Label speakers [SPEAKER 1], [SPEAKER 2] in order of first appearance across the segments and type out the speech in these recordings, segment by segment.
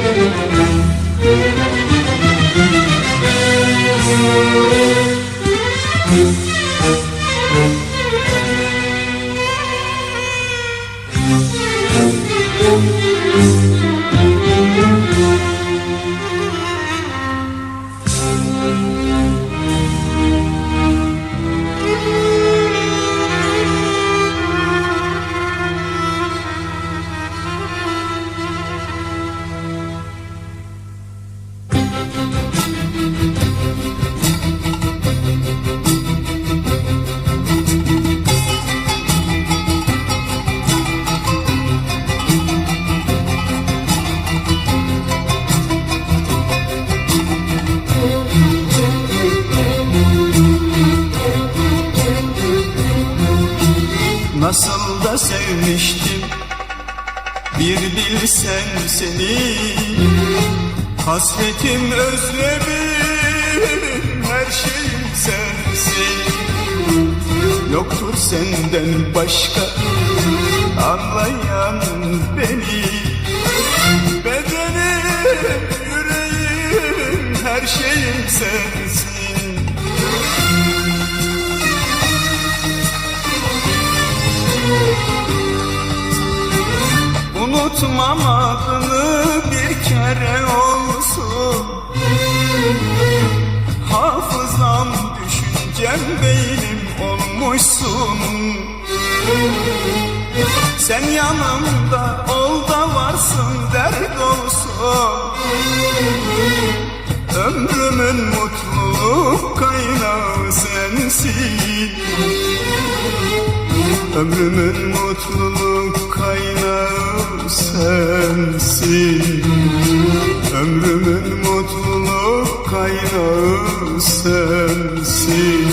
[SPEAKER 1] Nasıl da sevmiştim. Bir bilsen seni Hasretim özlemim Her şeyim sensin. Yoktur senden başka Anlayan beni. Bedenim, yüreğim Her şeyim sensin Unutmam adını bir kere olsun. Hafızam düşüncem beynim olmuşsun. Sen yanımda ol da varsın dert olsun. Ömrümün mutluluk kaynağı sensin. Ömrümün mutluluk kaynağı sensin. Ömrümün mutluluk kaynağı sensin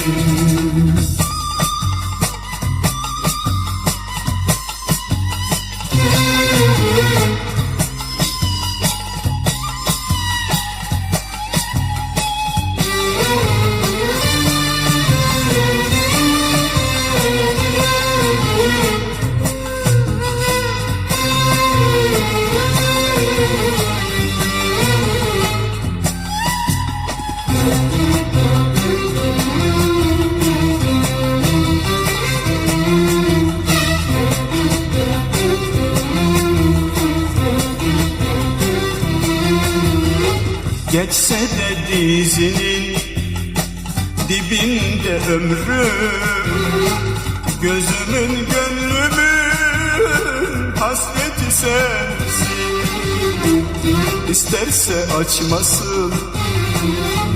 [SPEAKER 1] Geçse de dizinin dibinde ömrüm Gözümün gönlümün hasreti sensin. İsterse açmasın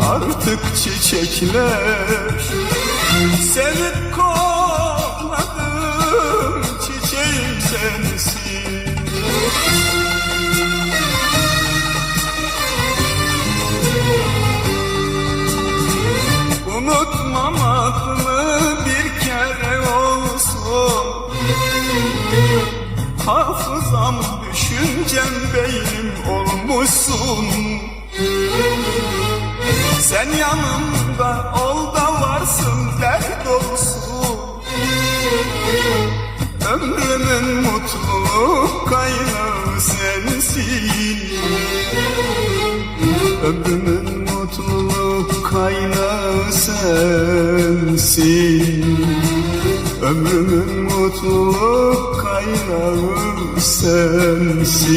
[SPEAKER 1] artık çiçekler Sevip kokladım Hafızam düşüncem beynim olmuşsun. Sen yanımda ol da varsın dert olsun. Ömrümün mutluluk kaynağı sensin. Ömrümün mutluluk kaynağı sensin Ömrümün mutluluk kaynağı sensin